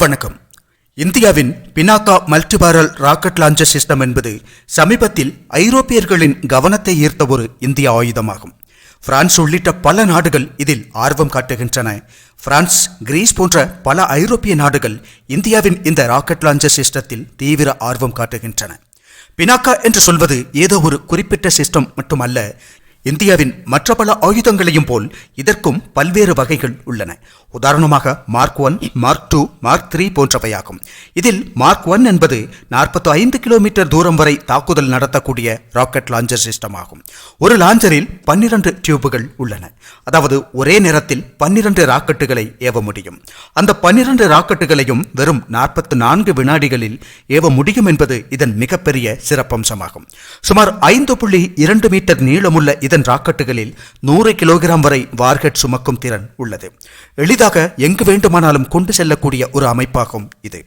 வணக்கம். இந்தியாவின் Pinaka multibarrel rocket launcher system என்பது சமீபத்தில் ஐரோப்பியர்களின் கவனத்தை ஈர்த்த ஒரு இந்திய ஆயுதமாகும். பிரான்ஸ் உள்ளிட்ட பல நாடுகள் இதில் ஆர்வம் காட்டுகின்றன. பிரான்ஸ் கிரீஸ் போன்ற பல ஐரோப்பிய நாடுகள் இந்தியாவின் இந்த ராக்கெட் லாஞ்சர் சிஸ்டத்தில் தீவிர ஆர்வம் காட்டுகின்றன. பினாக்கா என்று சொல்வது ஏதோ ஒரு குறிப்பிட்ட சிஸ்டம் மட்டுமல்ல இந்தியாவின் மற்ற பல ஆயுதங்களையும் போல் இதற்கும் பல்வேறு வகைகள் உள்ளன. உதாரணமாக mark one mark two mark three போன்றவையாகும். இதில் மார்க் ஒன் என்பது நாற்பத்தி ஐந்து கிலோமீட்டர் தூரம் வரை தாக்குதல் நடத்தக்கூடிய ராக்கெட் லாஞ்சர் சிஸ்டம் ஆகும். ஒரு லாஞ்சரில் பன்னிரண்டு டியூபுகள் உள்ளன. அதாவது ஒரே நேரத்தில் பன்னிரண்டு ராக்கெட்டுகளை ஏவ முடியும். அந்த பன்னிரண்டு ராக்கெட்டுகளையும் வெறும் நாற்பத்தி நான்கு வினாடிகளில் ஏவ முடியும் என்பது இதன் மிகப்பெரிய சிறப்பம்சமாகும். சுமார் ஐந்து புள்ளி இரண்டு மீட்டர் நீளமுள்ள இதன் ராக்கெட்டுகளில் நூறு கிலோகிராம் வரை வார்ஹெட் சுமக்கும் திறன் உள்ளது. எளிதாக எங்கு வேண்டுமானாலும் கொண்டு செல்லக்கூடிய ஒரு அமைப்பாகும் இது.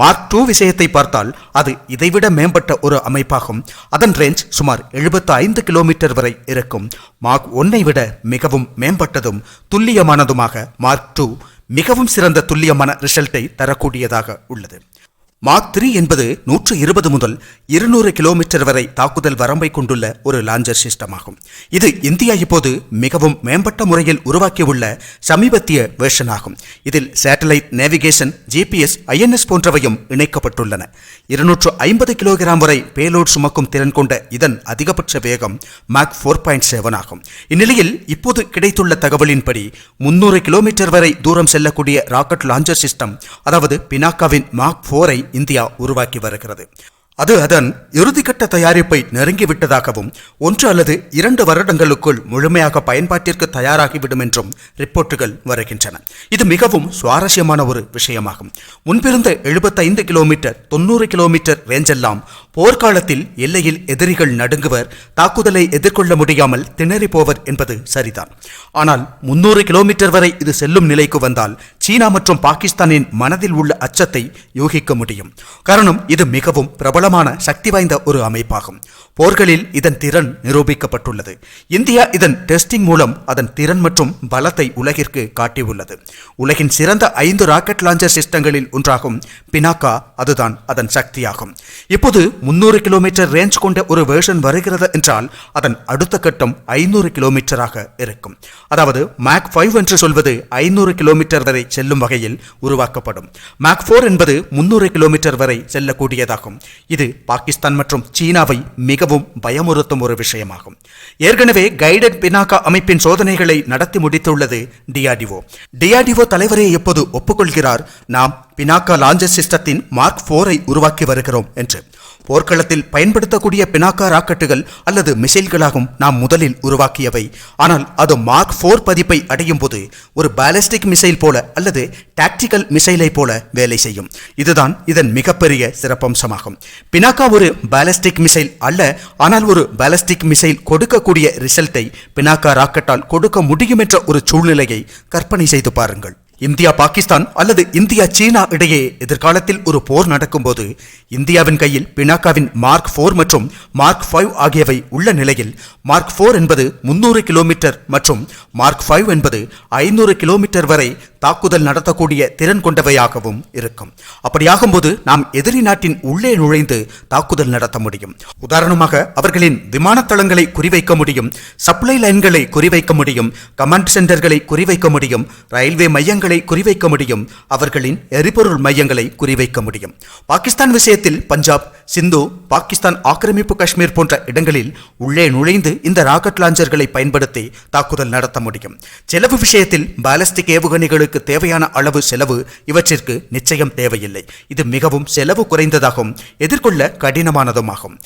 மார்க் டூ விஷயத்தை பார்த்தால் அது இதைவிட மேம்பட்ட ஒரு அமைப்பாகும். அதன் ரேஞ்ச் சுமார் 75 ஐந்து கிலோமீட்டர் வரை இருக்கும். மார்க் ஒன்னை விட மிகவும் மேம்பட்டதும் துல்லியமானதுமாக மார்க் டூ மிகவும் சிறந்த துல்லியமான ரிசல்ட்டை தரக்கூடியதாக உள்ளது. மாக் த்ரீ என்பது நூற்று இருபது முதல் இருநூறு கிலோமீட்டர் வரை தாக்குதல் வரம்பை கொண்டுள்ள ஒரு லாஞ்சர் சிஸ்டம் ஆகும். இது இந்தியா இப்போது மிகவும் மேம்பட்ட முறையில் உருவாக்கியுள்ள சமீபத்திய வெர்ஷன் ஆகும். இதில் சேட்டலைட் நேவிகேஷன் ஜிபிஎஸ் ஐஎன்எஸ் போன்றவையும் இணைக்கப்பட்டுள்ளன. இருநூற்று ஐம்பது கிலோகிராம் வரை பேலோட் சுமக்கும் திறன் கொண்ட இதன் அதிகபட்ச வேகம் மாக் ஃபோர் பாயிண்ட் செவன் ஆகும். இந்நிலையில் இப்போது கிடைத்துள்ள தகவலின்படி முன்னூறு கிலோமீட்டர் வரை தூரம் செல்லக்கூடிய ராக்கெட் லாஞ்சர் சிஸ்டம் அதாவது பினாக்காவின் மாக் ஃபோரை இந்தியா உருவாக்கி வருகிறது. அது அதன் இறுதிக்கட்ட தயாரிப்பை நெருங்கிவிட்டதாகவும் ஒன்று அல்லது இரண்டு வருடங்களுக்குள் முழுமையாக பயன்பாட்டிற்கு தயாராகிவிடும் என்றும் ரிப்போர்ட்டுகள் வருகின்றன. இது மிகவும் சுவாரஸ்யமான ஒரு விஷயமாகும். முன்பிருந்த எழுபத்தைந்து கிலோமீட்டர் தொண்ணூறு கிலோமீட்டர் ரேஞ்செல்லாம் போர்க்காலத்தில் எல்லையில் எதிரிகள் நடுங்குவர் தாக்குதலை எதிர்கொள்ள முடியாமல் திணறி போவர் என்பது சரிதான். ஆனால் முன்னூறு கிலோமீட்டர் வரை இது செல்லும் நிலைக்கு வந்தால் சீனா மற்றும் பாகிஸ்தானின் மனதில் உள்ள அச்சத்தை யூகிக்க முடியும். காரணம் இது மிகவும் பிரபலமான சக்தி வாய்ந்த ஒரு அமைப்பாகும். போர்களில் இதன் திறன் நிரூபிக்கப்பட்டுள்ளது. இந்தியா இதன் டெஸ்டிங் மூலம் அதன் திறன் மற்றும் பலத்தை உலகிற்கு காட்டியுள்ளது. உலகின் சிறந்த ஐந்து ராக்கெட் லாஞ்சர் சிஸ்டங்களில் ஒன்றாகும் பினாக்கா அதுதான் அதன் சக்தியாகும். இப்போது முன்னூறு கிலோமீட்டர் ரேஞ்ச் கொண்ட ஒரு வேர்ஷன் வருகிறது என்றால் அதன் அடுத்த கட்டம் ஐநூறு கிலோமீட்டராக இருக்கும். அதாவது மேக் ஃபைவ் என்று சொல்வது ஐநூறு கிலோமீட்டர் வரை செல்லும் வகையில் உருவாக்கப்படும். மேக் ஃபோர் என்பது முன்னூறு கிலோமீட்டர் வரை செல்லக்கூடியதாகும். இது பாகிஸ்தான் மற்றும் சீனாவை மிகவும் பயமுறுத்தும் ஒரு விஷயமாகும். ஏற்கனவே கைடட் பினாக்கா அமைப்பின் சோதனைகளை நடத்தி முடித்துள்ளது டிஆர்டிஓ டிஆர்டிஓ தலைவரே எப்போது ஒப்புக்கொள்கிறார்? நாம் பினாக்கா லாஞ்சர் சிஸ்டத்தின் மார்க் ஃபோரை உருவாக்கி வருகிறோம் என்று. போர்க்களத்தில் பயன்படுத்தக்கூடிய பினாக்கா ராக்கெட்டுகள் அல்லது மிசைல்களாகும் நாம் முதலில் உருவாக்கியவை. ஆனால் அது மார்க் ஃபோர் பதிப்பை அடையும் போது ஒரு பாலிஸ்டிக் மிசைல் போல அல்லது டாக்டிக்கல் மிசைலை போல வேலை செய்யும். இதுதான் இதன் மிகப்பெரிய சிறப்பம்சமாகும். பினாக்கா ஒரு பாலிஸ்டிக் மிசைல் அல்ல ஆனால் ஒரு பாலிஸ்டிக் மிசைல் கொடுக்கக்கூடிய ரிசல்ட்டை பினாக்கா ராக்கெட்டால் கொடுக்க முடியும் என்ற ஒரு சூழ்நிலையை கற்பனை செய்து பாருங்கள். இந்தியா பாகிஸ்தான் அல்லது இந்தியா சீனா இடையே எதிர்காலத்தில் ஒரு போர் நடக்கும்போது இந்தியாவின் கையில் பினாக்காவின் மார்க் ஃபோர் மற்றும் மார்க் ஃபைவ் ஆகியவை உள்ள நிலையில் மார்க் ஃபோர் என்பது முன்னூறு கிலோமீட்டர் மற்றும் மார்க் ஃபைவ் என்பது ஐநூறு கிலோமீட்டர் வரை தாக்குதல் நடத்தக்கூடிய திறன் கொண்டவையாகவும் இருக்கும். அப்படியாகும்போது நாம் எதிரி நாட்டின் உள்ளே நுழைந்து தாக்குதல் நடத்த முடியும். உதாரணமாக அவர்களின் விமான தளங்களை குறிவைக்க முடியும் சப்ளை லைன்களை குறிவைக்க முடியும் கமாண்ட் சென்டர்களை குறிவைக்க முடியும் ரயில்வே மையங்கள் குறிவைக்க முடியும். அவர்களின் எரிபொருள் மையங்களை குறிவைக்க முடியும். பாகிஸ்தான் விஷயத்தில் பஞ்சாப் சிந்து பாகிஸ்தான் ஆக்கிரமிப்பு காஷ்மீர் போன்ற இடங்களில் உள்ளே நுழைந்து இந்த ராக்கெட் லாஞ்சர்களை பயன்படுத்தி தாக்குதல் நடத்த முடியும். செலவு விஷயத்தில் பாலஸ்டிக் ஏவுகணைகளுக்கு தேவையான அளவு செலவு இவற்றிற்கு நிச்சயம் தேவையில்லை. இது மிகவும் செலவு குறைந்ததாகவும் எதிர்கொள்ள கடினமானதுமாகும்.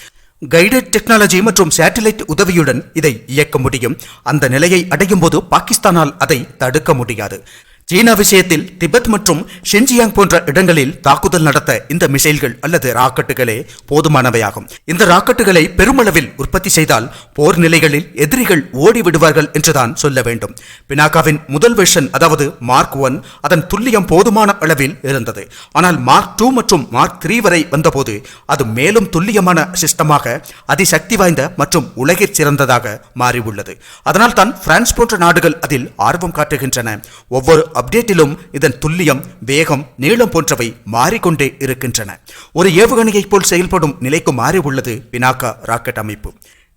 கைடட் டெக்னாலஜி மற்றும் சேட்டலைட் உதவியுடன் இதை இயக்க முடியும். அந்த நிலையை அடையும் போது பாகிஸ்தானால் அதை தடுக்க முடியாது. சீனா விஷயத்தில் திபெத் மற்றும் ஷென்ஜியாங் போன்ற இடங்களில் தாக்குதல் நடத்த இந்த மிசைல்கள் அல்லது ராக்கெட்டுகளே போதுமானவையாகும். இந்த ராக்கெட்டுகளை பெருமளவில் உற்பத்தி செய்தால் போர் நிலைகளில் எதிரிகள் ஓடி விடுவார்கள் என்றுதான் சொல்ல வேண்டும். பினாக்காவின் முதல் வெர்ஷன் அதாவது மார்க் ஒன் அதன் துல்லியம் போதுமான அளவில் இருந்தது. ஆனால் மார்க் டூ மற்றும் மார்க் த்ரீ வரை வந்தபோது அது மேலும் துல்லியமான சிஸ்டமாக அதிசக்தி வாய்ந்த மற்றும் உலகிற் சிறந்ததாக மாறியுள்ளது. அதனால் தான் பிரான்ஸ் போன்ற நாடுகள் அதில் ஆர்வம் காட்டுகின்றன. ஒவ்வொரு அப்டேட்டிலும் இதன் துல்லியம் வேகம் நீளம் போன்றவை மாறிக்கொண்டே இருக்கின்றன. ஒரு ஏவுகணையைப் போல் செயல்படும் நிலைக்கு மாறி உள்ளது பினாக்கா ராக்கெட் அமைப்பு.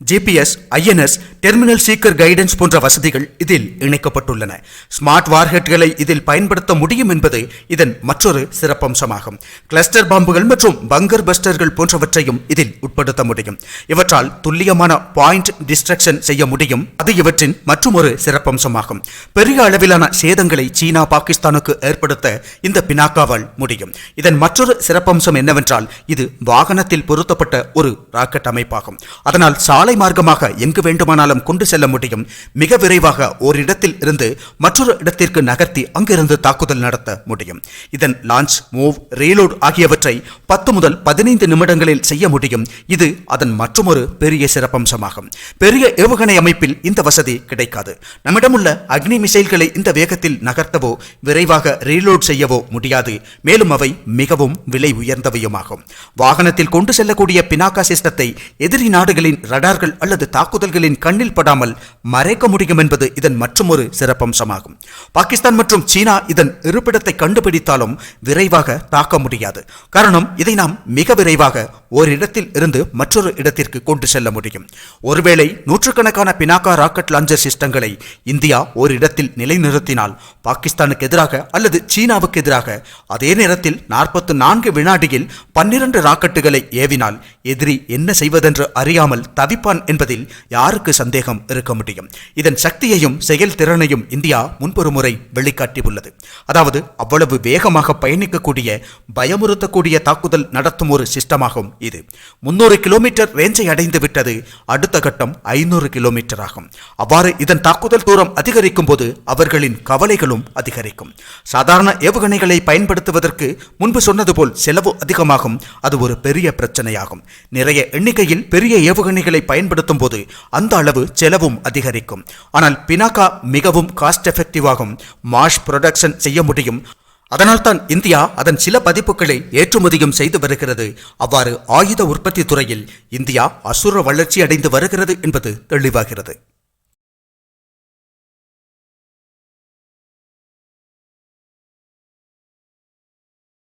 GPS INS terminal seeker guidance போன்ற வசதிகள் இதில் இணைக்கப்பட்டுள்ளன. ஸ்மார்ட் வார்ஹெட்களை இதில் பயன்படுத்த முடியும் என்பது இதன் மற்றொரு சிறப்பம்சமாகும். கிளஸ்டர் பாம்புகள் மற்றும் பங்கர் பஸ்டர்கள் போன்றவற்றையும் இதில் உட்படுத்த முடியும். இவற்றால் துல்லியமான பாயிண்ட் டிஸ்ட்ரக்ஷன் செய்ய முடியும். அது இவற்றின் மற்றொரு சிறப்பம்சமாகும். பெரிய அளவிலான சேதங்களை சீனா பாகிஸ்தானுக்கு ஏற்படுத்த இந்த பினாக்காவால் முடியும். இதன் மற்றொரு சிறப்பம்சம் என்னவென்றால் இது வாகனத்தில் பொருத்தப்பட்ட ஒரு ராக்கெட் அமைப்பாகும். அதனால் சாலை சாலை மார்க்கமாக எங்கு வேண்டுமானாலும் கொண்டு செல்ல முடியும். மிக விரைவாக ஓரிடத்தில் இருந்து மற்றொரு இடத்திற்கு நகர்த்தி அங்கிருந்து தாக்குதல் நடத்த முடியும். இதன் லான்ச் மூவ் ரீலோட் ஆகியவற்றை பத்து முதல் பதினைந்து நிமிடங்களில் செய்ய முடியும். இது அதன் மற்றொரு பெரிய சிறப்பம்சமாகும். பெரிய ஏவுகணை அமைப்பில் இந்த வசதி கிடைக்காது. நம்மிடமுள்ள அக்னி மிசைல்களை இந்த வேகத்தில் நகர்த்தவோ விரைவாக ரீலோட் செய்யவோ முடியாது. மேலும் அவை மிகவும் விலை உயர்ந்தவையுமாகும். வாகனத்தில் கொண்டு செல்லக்கூடிய பினாக்கா சிஸ்டத்தை எதிரி நாடுகளின் ரடார் ரடார்கள் அல்லது தாக்குதல்களின் கண்ணில் படாமல் மறைக்க முடியும் என்பது இதன் மற்றொரு சிறப்பம்சமாகும். பாகிஸ்தான் மற்றும் சீனா இதன் இருப்பிடத்தை கண்டுபிடித்தாலும் விரைவாக தாக்க முடியாது. காரணம் இதை நாம் மிக விரைவாக ஓரிடத்தில் இருந்து மற்றொரு இடத்திற்கு கொண்டு செல்ல முடியும். ஒருவேளை நூற்றுக்கணக்கான பினாக்கா ராக்கெட் லாஞ்சர் சிஸ்டங்களை இந்தியா ஒரு இடத்தில் நிலைநிறுத்தினால் பாகிஸ்தானுக்கு எதிராக அல்லது சீனாவுக்கு எதிராக அதே நேரத்தில் நாற்பத்து நான்கு வினாடியில் பன்னிரண்டு ராக்கெட்டுகளை ஏவினால் எதிரி என்ன செய்வதென்று அறியாமல் தவிப்பான் என்பதில் யாருக்கு சந்தேகம் இருக்க முடியும்? இதன் சக்தியையும் செயல்திறனையும் இந்தியா முன்பொரு முறை வெளிக்காட்டியுள்ளது அதாவது அவ்வளவு வேகமாக பயணிக்கக்கூடிய பயமுறுத்தக்கூடிய தாக்குதல் நடத்தும் ஒரு சிஸ்டமாகும் இது. முன்னூறு கிலோமீட்டர் ரேஞ்சை அடைந்து விட்டது அடுத்த கட்டம் ஐநூறு கிலோமீட்டர் ஆகும். அவ்வாறு இதன் தாக்குதல் தூரம் அதிகரிக்கும் போது அவர்களின் கவலைகளும் அதிகரிக்கும். சாதாரண ஏவுகணைகளை பயன்படுத்துவதற்கு முன்பு சொன்னது போல் செலவு அதிகமாகும். அது ஒரு பெரிய பிரச்சனையாகும். நிறைய எண்ணிக்கையில் பெரிய ஏவுகணைகளை பயன்படுத்தும் போது அந்த அளவு செலவும் அதிகரிக்கும். ஆனால் பினாக்கா மிகவும் காஸ்ட் எஃபெக்டிவாகும் மாஷ் ப்ரொடக்ஷன் செய்ய முடியும். அதனால்தான் இந்தியா அதன் சில பதிப்புகளை ஏற்றுமதியும் செய்து வருகிறது. அவ்வாறு ஆயுத உற்பத்தி துறையில் இந்தியா அசுர வளர்ச்சி அடைந்து வருகிறது என்பது தெளிவாகிறது.